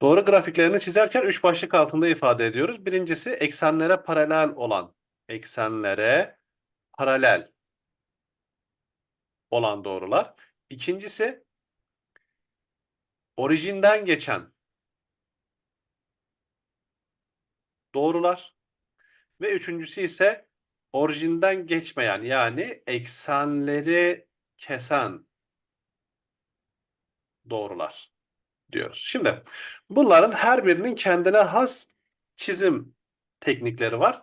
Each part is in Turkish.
Doğru grafiklerini çizerken üç başlık altında ifade ediyoruz. Birincisi eksenlere paralel olan, eksenlere paralel olan doğrular. İkincisi orijinden geçen doğrular. Ve üçüncüsü ise orijinden geçmeyen yani eksenleri kesen doğrular diyoruz. Şimdi bunların her birinin kendine has çizim teknikleri var.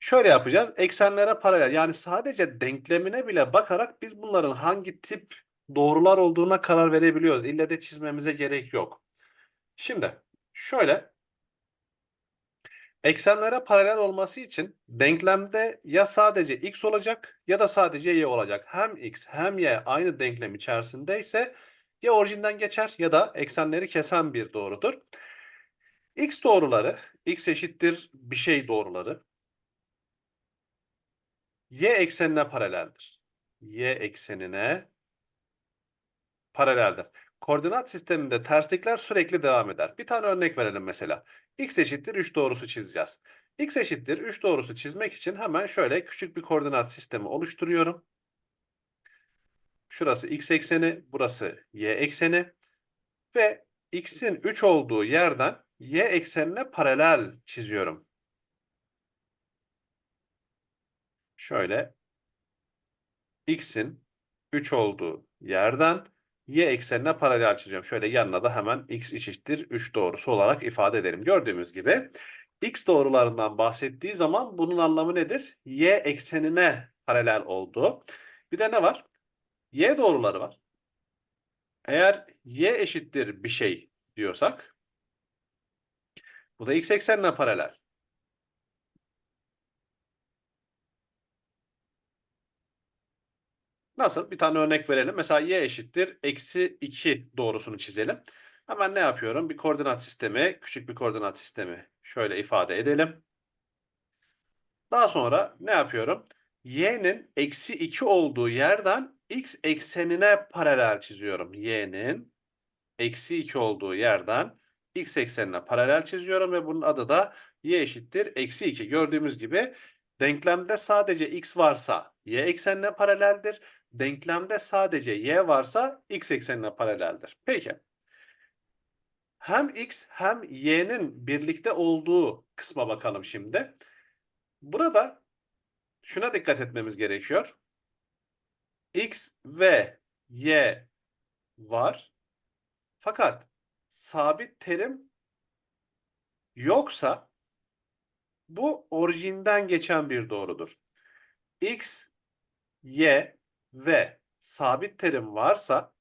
Şöyle yapacağız. Eksenlere paralel yani sadece denklemine bile bakarak biz bunların hangi tip doğrular olduğuna karar verebiliyoruz. İlle de çizmemize gerek yok. Şimdi şöyle eksenlere paralel olması için denklemde ya sadece x olacak ya da sadece y olacak. Hem x hem y aynı denklem içerisindeyse ya orijinden geçer ya da eksenleri kesen bir doğrudur. x doğruları, x eşittir bir şey doğruları y eksenine paraleldir. y eksenine paraleldir. Koordinat sisteminde terslikler sürekli devam eder. Bir tane örnek verelim mesela. x eşittir 3 doğrusu çizeceğiz. x eşittir 3 doğrusu çizmek için hemen şöyle küçük bir koordinat sistemi oluşturuyorum. Şurası x ekseni, burası y ekseni ve x'in 3 olduğu yerden y eksenine paralel çiziyorum. Şöyle x'in 3 olduğu yerden y eksenine paralel çiziyorum. Şöyle yanına da hemen x eşittir 3 doğrusu olarak ifade edelim. Gördüğümüz gibi x doğrularından bahsettiği zaman bunun anlamı nedir? y eksenine paralel olduğu. Bir de ne var? Y doğruları var. Eğer y eşittir bir şey diyorsak bu da x eksenine paralel. Nasıl? Bir tane örnek verelim. Mesela y eşittir eksi 2 doğrusunu çizelim. Hemen ne yapıyorum? Bir koordinat sistemi, küçük bir koordinat sistemi şöyle ifade edelim. Daha sonra ne yapıyorum? y'nin eksi 2 olduğu yerden x eksenine paralel çiziyorum. y'nin eksi 2 olduğu yerden x eksenine paralel çiziyorum ve bunun adı da y eşittir eksi 2. Gördüğümüz gibi denklemde sadece x varsa y eksenine paraleldir. Denklemde sadece y varsa x eksenine paraleldir. Peki. Hem x hem y'nin birlikte olduğu kısma bakalım şimdi. Burada şuna dikkat etmemiz gerekiyor. X ve y var. Fakat sabit terim yoksa bu orijinden geçen bir doğrudur. x, y ve sabit terim varsa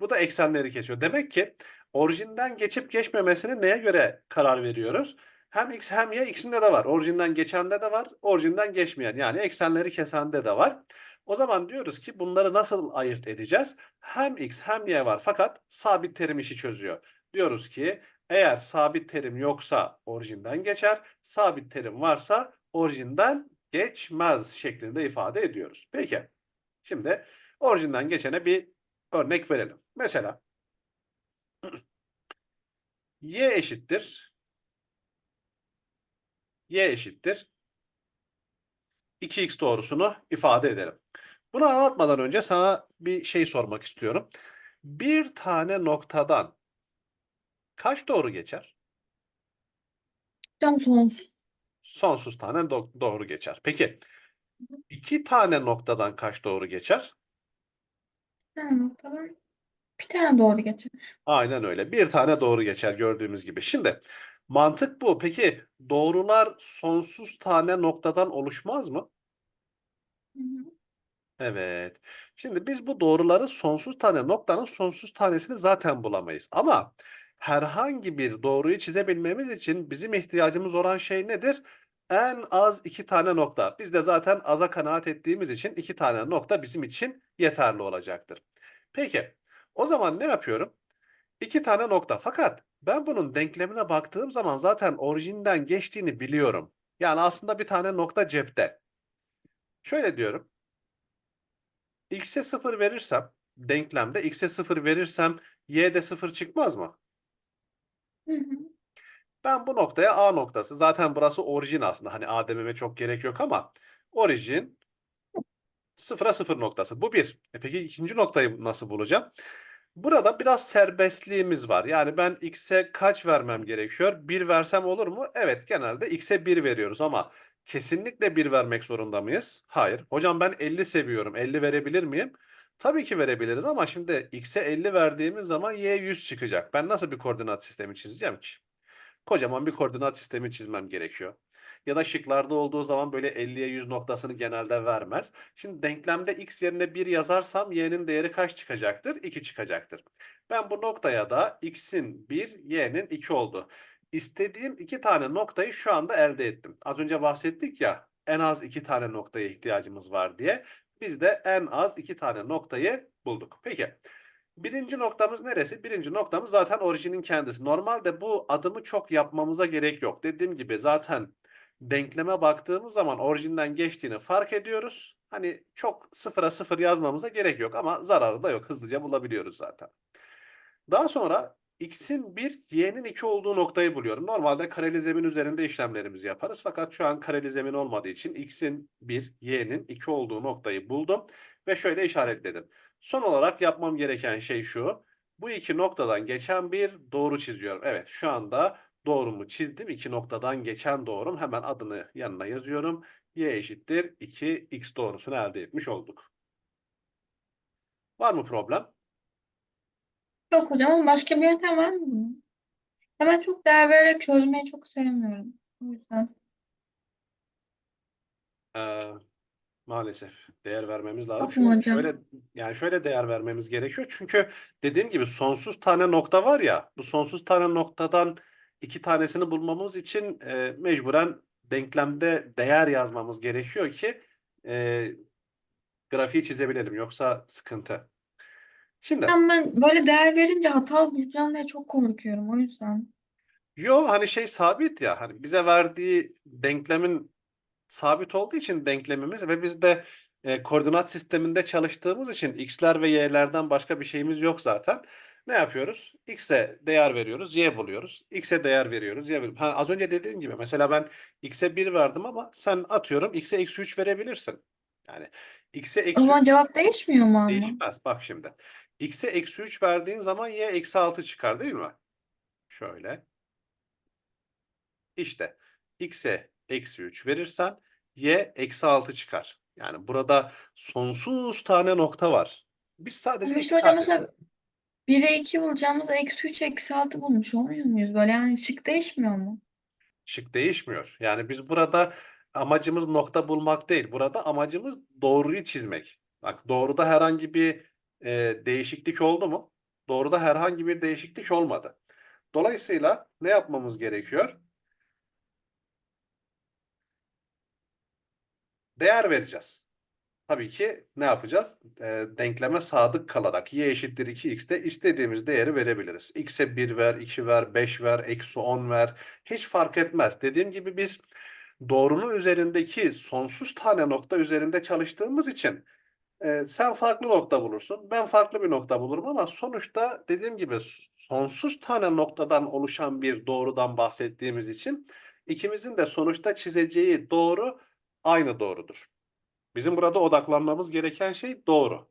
bu da eksenleri kesiyor. Demek ki orijinden geçip geçmemesini neye göre karar veriyoruz? Hem x hem y ikisinde de var. Orijinden geçende de var, orijinden geçmeyen yani eksenleri kesende de var. O zaman diyoruz ki bunları nasıl ayırt edeceğiz? Hem x hem y var fakat sabit terim işi çözüyor. Diyoruz ki eğer sabit terim yoksa orijinden geçer, sabit terim varsa orijinden geçmez şeklinde ifade ediyoruz. Peki. Şimdi orijinden geçene bir örnek verelim. Mesela y eşittir y eşittir 2x doğrusunu ifade edelim. Bunu anlatmadan önce sana bir şey sormak istiyorum. Bir tane noktadan kaç doğru geçer? Hocam sonsuz. Sonsuz tane do- doğru geçer. Peki iki tane noktadan kaç doğru geçer? Bir tane noktadan bir tane doğru geçer. Aynen öyle. Bir tane doğru geçer gördüğümüz gibi. Şimdi mantık bu. Peki doğrular sonsuz tane noktadan oluşmaz mı? Hı hı. Evet. Şimdi biz bu doğruları sonsuz tane noktanın sonsuz tanesini zaten bulamayız. Ama herhangi bir doğruyu çizebilmemiz için bizim ihtiyacımız olan şey nedir? En az iki tane nokta. Biz de zaten aza kanaat ettiğimiz için iki tane nokta bizim için yeterli olacaktır. Peki, o zaman ne yapıyorum? İki tane nokta. Fakat ben bunun denklemine baktığım zaman zaten orijinden geçtiğini biliyorum. Yani aslında bir tane nokta cepte. Şöyle diyorum. x'e 0 verirsem, denklemde x'e 0 verirsem y'de 0 çıkmaz mı? Hı hı. Ben bu noktaya A noktası. Zaten burası orijin aslında. Hani A dememe çok gerek yok ama orijin sıfıra sıfır noktası. Bu bir. E peki ikinci noktayı nasıl bulacağım? Burada biraz serbestliğimiz var. Yani ben x'e kaç vermem gerekiyor? 1 versem olur mu? Evet, genelde x'e 1 veriyoruz ama kesinlikle 1 vermek zorunda mıyız? Hayır. Hocam ben 50 seviyorum. 50 verebilir miyim? Tabii ki verebiliriz ama şimdi x'e 50 verdiğimiz zaman y 100 çıkacak. Ben nasıl bir koordinat sistemi çizeceğim ki? Kocaman bir koordinat sistemi çizmem gerekiyor. Ya da şıklarda olduğu zaman böyle 50'ye 100 noktasını genelde vermez. Şimdi denklemde x yerine 1 yazarsam y'nin değeri kaç çıkacaktır? 2 çıkacaktır. Ben bu noktaya da x'in 1, y'nin 2 oldu. İstediğim iki tane noktayı şu anda elde ettim. Az önce bahsettik ya en az iki tane noktaya ihtiyacımız var diye. Biz de en az iki tane noktayı bulduk. Peki. Birinci noktamız neresi? Birinci noktamız zaten orijinin kendisi. Normalde bu adımı çok yapmamıza gerek yok. Dediğim gibi zaten denkleme baktığımız zaman orijinden geçtiğini fark ediyoruz. Hani çok sıfıra sıfır yazmamıza gerek yok ama zararı da yok. Hızlıca bulabiliyoruz zaten. Daha sonra x'in 1, y'nin 2 olduğu noktayı buluyorum. Normalde kareli zemin üzerinde işlemlerimizi yaparız. Fakat şu an kareli zemin olmadığı için x'in 1, y'nin 2 olduğu noktayı buldum ve şöyle işaretledim. Son olarak yapmam gereken şey şu. Bu iki noktadan geçen bir doğru çiziyorum. Evet şu anda doğrumu çizdim. İki noktadan geçen doğrum. Hemen adını yanına yazıyorum. y eşittir 2x doğrusunu elde etmiş olduk. Var mı problem? Yok hocam ama başka bir yöntem var mı? Hemen çok değer vererek çözmeyi çok sevmiyorum. O yüzden. Ee, maalesef değer vermemiz lazım. Çünkü hocam? şöyle yani şöyle değer vermemiz gerekiyor. Çünkü dediğim gibi sonsuz tane nokta var ya. Bu sonsuz tane noktadan iki tanesini bulmamız için e, mecburen denklemde değer yazmamız gerekiyor ki e, grafiği çizebilelim. Yoksa sıkıntı. Şimdi Ben, ben böyle değer verince hata bulacağım diye çok korkuyorum. O yüzden. yo hani şey sabit ya. Hani bize verdiği denklemin sabit olduğu için denklemimiz ve biz de e, koordinat sisteminde çalıştığımız için x'ler ve y'lerden başka bir şeyimiz yok zaten. Ne yapıyoruz? X'e değer veriyoruz, y buluyoruz. X'e değer veriyoruz, y buluyoruz. Ha, az önce dediğim gibi mesela ben x'e 1 verdim ama sen atıyorum x'e eksi 3 verebilirsin. Yani x'e O eksi zaman 3 cevap değişmiyor mu ama? değişmez. Bak şimdi. x'e eksi 3 verdiğin zaman y eksi 6 çıkar değil mi? Şöyle. İşte x'e eksi 3 verirsen y eksi 6 çıkar. Yani burada sonsuz tane nokta var. Biz sadece Ama iki işte hocam tane. mesela 1'e 2 bulacağımızda eksi 3 eksi 6 bulmuş olmuyor muyuz? Böyle yani şık değişmiyor mu? Şık değişmiyor. Yani biz burada amacımız nokta bulmak değil. Burada amacımız doğruyu çizmek. Bak doğruda herhangi bir e, değişiklik oldu mu? Doğruda herhangi bir değişiklik olmadı. Dolayısıyla ne yapmamız gerekiyor? Değer vereceğiz. Tabii ki ne yapacağız? E, denkleme sadık kalarak y eşittir 2x'te istediğimiz değeri verebiliriz. x'e 1 ver, 2 ver, 5 ver, eksi 10 ver. Hiç fark etmez. Dediğim gibi biz doğrunun üzerindeki sonsuz tane nokta üzerinde çalıştığımız için e, sen farklı nokta bulursun, ben farklı bir nokta bulurum ama sonuçta dediğim gibi sonsuz tane noktadan oluşan bir doğrudan bahsettiğimiz için ikimizin de sonuçta çizeceği doğru aynı doğrudur. Bizim burada odaklanmamız gereken şey doğru.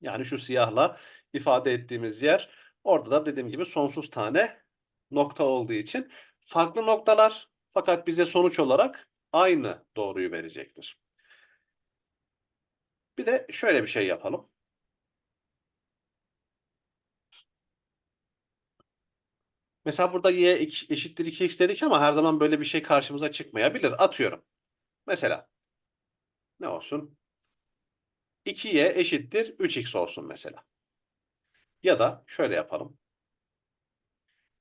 Yani şu siyahla ifade ettiğimiz yer orada da dediğim gibi sonsuz tane nokta olduğu için farklı noktalar fakat bize sonuç olarak aynı doğruyu verecektir. Bir de şöyle bir şey yapalım. Mesela burada y eşittir 2x dedik ama her zaman böyle bir şey karşımıza çıkmayabilir. Atıyorum. Mesela ne olsun? 2y eşittir 3x olsun mesela. Ya da şöyle yapalım.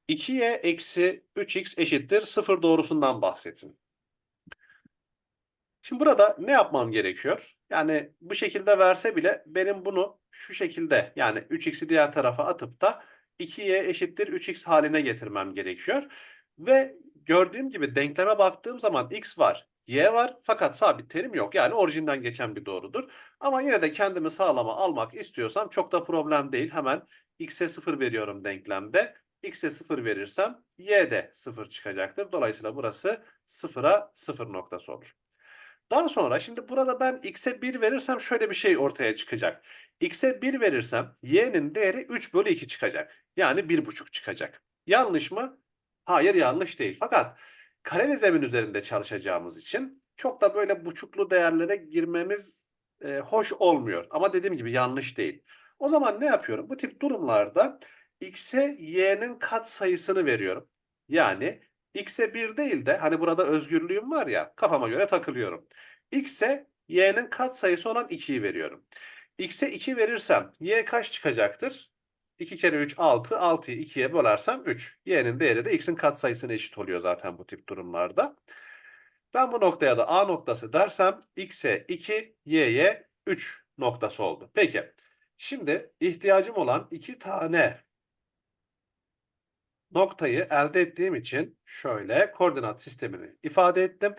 2y eksi 3x eşittir 0 doğrusundan bahsetsin. Şimdi burada ne yapmam gerekiyor? Yani bu şekilde verse bile benim bunu şu şekilde yani 3x'i diğer tarafa atıp da 2y eşittir 3x haline getirmem gerekiyor. Ve gördüğüm gibi denkleme baktığım zaman x var, y var fakat sabit terim yok. Yani orijinden geçen bir doğrudur. Ama yine de kendimi sağlama almak istiyorsam çok da problem değil. Hemen x'e 0 veriyorum denklemde. x'e 0 verirsem y de 0 çıkacaktır. Dolayısıyla burası 0'a 0 noktası olur. Daha sonra şimdi burada ben x'e 1 verirsem şöyle bir şey ortaya çıkacak. x'e 1 verirsem y'nin değeri 3 bölü 2 çıkacak. Yani 1,5 çıkacak. Yanlış mı? Hayır yanlış değil. Fakat kareli zemin üzerinde çalışacağımız için çok da böyle buçuklu değerlere girmemiz e, hoş olmuyor. Ama dediğim gibi yanlış değil. O zaman ne yapıyorum? Bu tip durumlarda x'e y'nin kat sayısını veriyorum. Yani x'e 1 değil de hani burada özgürlüğüm var ya kafama göre takılıyorum. x'e y'nin kat sayısı olan 2'yi veriyorum. x'e 2 verirsem y kaç çıkacaktır? 2 kere 3 6, 6'yı 2'ye bölersem 3. Y'nin değeri de x'in katsayısına eşit oluyor zaten bu tip durumlarda. Ben bu noktaya da A noktası dersem x'e 2, y'ye 3 noktası oldu. Peki. Şimdi ihtiyacım olan iki tane noktayı elde ettiğim için şöyle koordinat sistemini ifade ettim.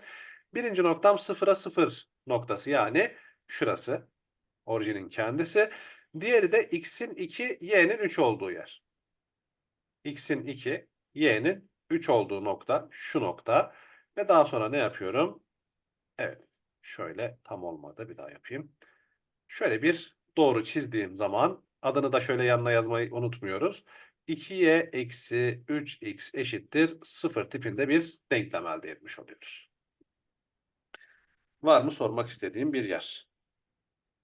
Birinci noktam 0'a 0 noktası yani şurası. Orijinin kendisi. Diğeri de x'in 2, y'nin 3 olduğu yer. x'in 2, y'nin 3 olduğu nokta şu nokta. Ve daha sonra ne yapıyorum? Evet. Şöyle tam olmadı. Bir daha yapayım. Şöyle bir doğru çizdiğim zaman adını da şöyle yanına yazmayı unutmuyoruz. 2y eksi 3x eşittir 0 tipinde bir denklem elde etmiş oluyoruz. Var mı sormak istediğim bir yer?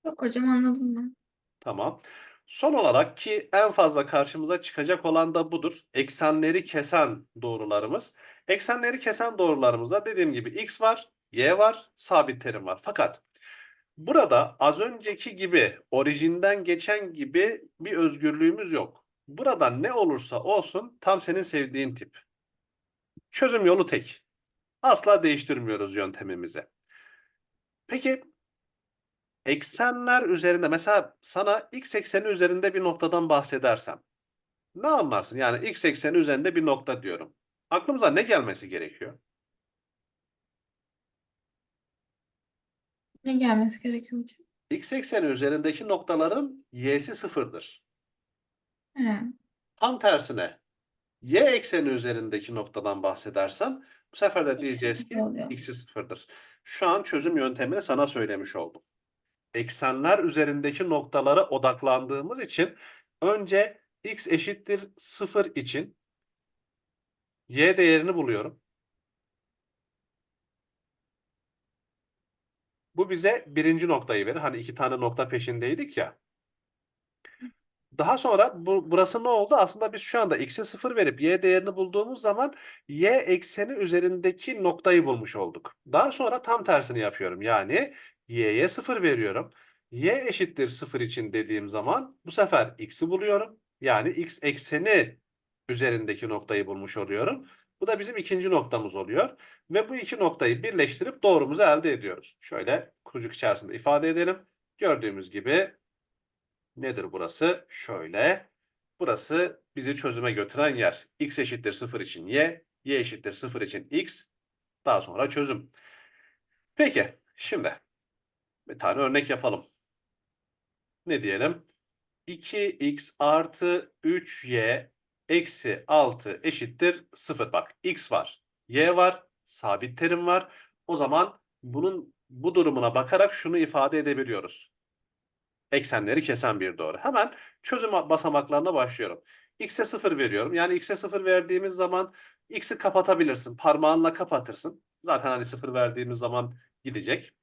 Yok hocam anladım ben. Tamam. Son olarak ki en fazla karşımıza çıkacak olan da budur. Eksenleri kesen doğrularımız. Eksenleri kesen doğrularımızda dediğim gibi x var, y var, sabit terim var. Fakat burada az önceki gibi orijinden geçen gibi bir özgürlüğümüz yok. Burada ne olursa olsun tam senin sevdiğin tip. Çözüm yolu tek. Asla değiştirmiyoruz yöntemimizi. Peki eksenler üzerinde mesela sana x ekseni üzerinde bir noktadan bahsedersem ne anlarsın? Yani x ekseni üzerinde bir nokta diyorum. Aklımıza ne gelmesi gerekiyor? Ne gelmesi gerekiyor hocam? X ekseni üzerindeki noktaların y'si sıfırdır. He. Tam tersine y ekseni üzerindeki noktadan bahsedersem bu sefer de X'i diyeceğiz sıfır ki oluyor. x'i sıfırdır. Şu an çözüm yöntemini sana söylemiş oldum. Eksenler üzerindeki noktalara odaklandığımız için önce x eşittir 0 için y değerini buluyorum. Bu bize birinci noktayı verir. Hani iki tane nokta peşindeydik ya. Daha sonra bu, burası ne oldu? Aslında biz şu anda x'e 0 verip y değerini bulduğumuz zaman y ekseni üzerindeki noktayı bulmuş olduk. Daha sonra tam tersini yapıyorum. Yani y'ye 0 veriyorum. y eşittir 0 için dediğim zaman bu sefer x'i buluyorum. Yani x ekseni üzerindeki noktayı bulmuş oluyorum. Bu da bizim ikinci noktamız oluyor. Ve bu iki noktayı birleştirip doğrumuzu elde ediyoruz. Şöyle kutucuk içerisinde ifade edelim. Gördüğümüz gibi Nedir burası? Şöyle. Burası bizi çözüme götüren yer. x eşittir 0 için y, y eşittir 0 için x. Daha sonra çözüm. Peki, şimdi bir tane örnek yapalım. Ne diyelim? 2x artı 3y eksi 6 eşittir 0. Bak x var, y var, sabit terim var. O zaman bunun bu durumuna bakarak şunu ifade edebiliyoruz eksenleri kesen bir doğru. Hemen çözüm basamaklarına başlıyorum. X'e 0 veriyorum. Yani X'e 0 verdiğimiz zaman X'i kapatabilirsin. Parmağınla kapatırsın. Zaten hani 0 verdiğimiz zaman gidecek.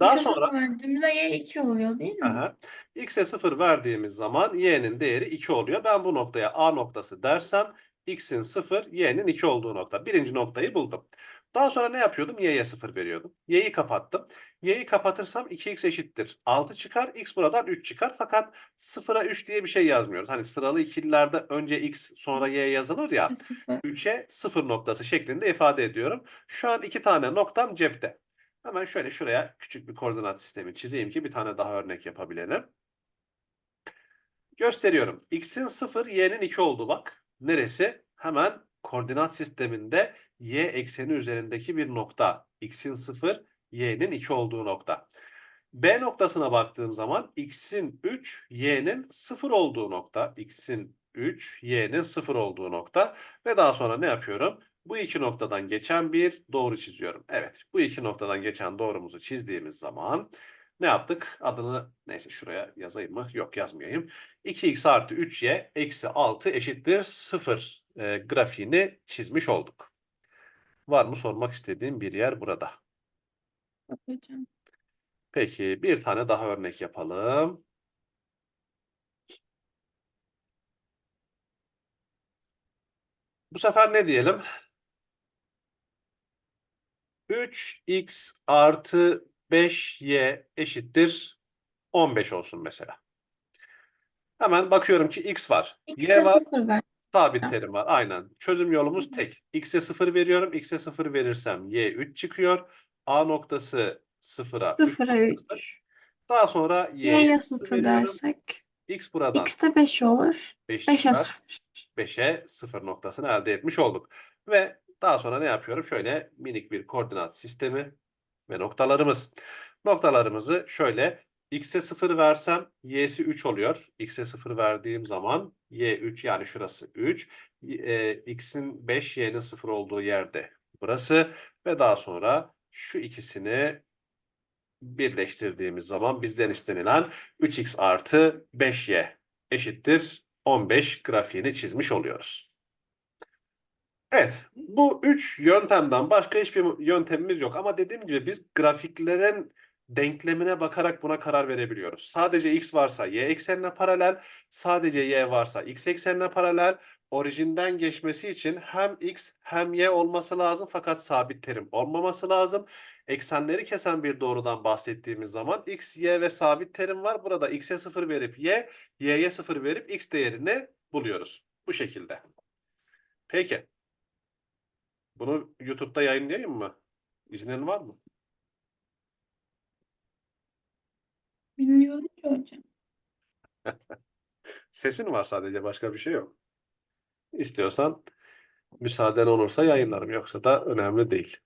Daha X'e sonra sıfır verdiğimizde y 2 oluyor değil mi? Aha. X'e 0 verdiğimiz zaman y'nin değeri 2 oluyor. Ben bu noktaya A noktası dersem x'in 0, y'nin 2 olduğu nokta. Birinci noktayı buldum. Daha sonra ne yapıyordum? y'ye 0 veriyordum. y'yi kapattım. y'yi kapatırsam 2x eşittir. 6 çıkar. x buradan 3 çıkar. Fakat 0'a 3 diye bir şey yazmıyoruz. Hani sıralı ikililerde önce x sonra y yazılır ya. 0. 3'e 0 noktası şeklinde ifade ediyorum. Şu an iki tane noktam cepte. Hemen şöyle şuraya küçük bir koordinat sistemi çizeyim ki bir tane daha örnek yapabilelim. Gösteriyorum. X'in 0, Y'nin 2 oldu bak. Neresi? Hemen koordinat sisteminde y ekseni üzerindeki bir nokta. x'in 0, y'nin 2 olduğu nokta. B noktasına baktığım zaman x'in 3, y'nin 0 olduğu nokta. x'in 3, y'nin 0 olduğu nokta. Ve daha sonra ne yapıyorum? Bu iki noktadan geçen bir doğru çiziyorum. Evet, bu iki noktadan geçen doğrumuzu çizdiğimiz zaman ne yaptık? Adını neyse şuraya yazayım mı? Yok yazmayayım. 2x artı 3y eksi 6 eşittir 0 e, grafiğini çizmiş olduk. Var mı sormak istediğim bir yer burada? Hocam. Peki bir tane daha örnek yapalım. Bu sefer ne diyelim? 3x artı 5y eşittir 15 olsun mesela. Hemen bakıyorum ki x var. X'e Y var, 0 ver. sabit terim var. Aynen. Çözüm yolumuz tek. X'e 0 veriyorum. X'e 0 verirsem y 3 çıkıyor. A noktası 0'a 3 0'a 3. Daha sonra y'ye Y'ye 0 0 veriyorum. dersek. X buradan X de 5 olur. 5 5'e çıkar. 0. 5'e 0 noktasını elde etmiş olduk. Ve daha sonra ne yapıyorum? Şöyle minik bir koordinat sistemi ve noktalarımız. Noktalarımızı şöyle x'e 0 versem y'si 3 oluyor. x'e 0 verdiğim zaman y 3 yani şurası 3. E, x'in 5 y'nin 0 olduğu yerde burası ve daha sonra şu ikisini birleştirdiğimiz zaman bizden istenilen 3x artı 5y eşittir 15 grafiğini çizmiş oluyoruz. Evet, bu üç yöntemden başka hiçbir yöntemimiz yok. Ama dediğim gibi biz grafiklerin denklemine bakarak buna karar verebiliyoruz. Sadece x varsa y eksenine paralel, sadece y varsa x eksenine paralel. Orijinden geçmesi için hem x hem y olması lazım fakat sabit terim olmaması lazım. Eksenleri kesen bir doğrudan bahsettiğimiz zaman x, y ve sabit terim var. Burada x'e 0 verip y, y'ye 0 verip x değerini buluyoruz. Bu şekilde. Peki. Bunu YouTube'da yayınlayayım mı? İznin var mı? Bilmiyorum ki hocam. Sesin var sadece başka bir şey yok. İstiyorsan müsaaden olursa yayınlarım yoksa da önemli değil.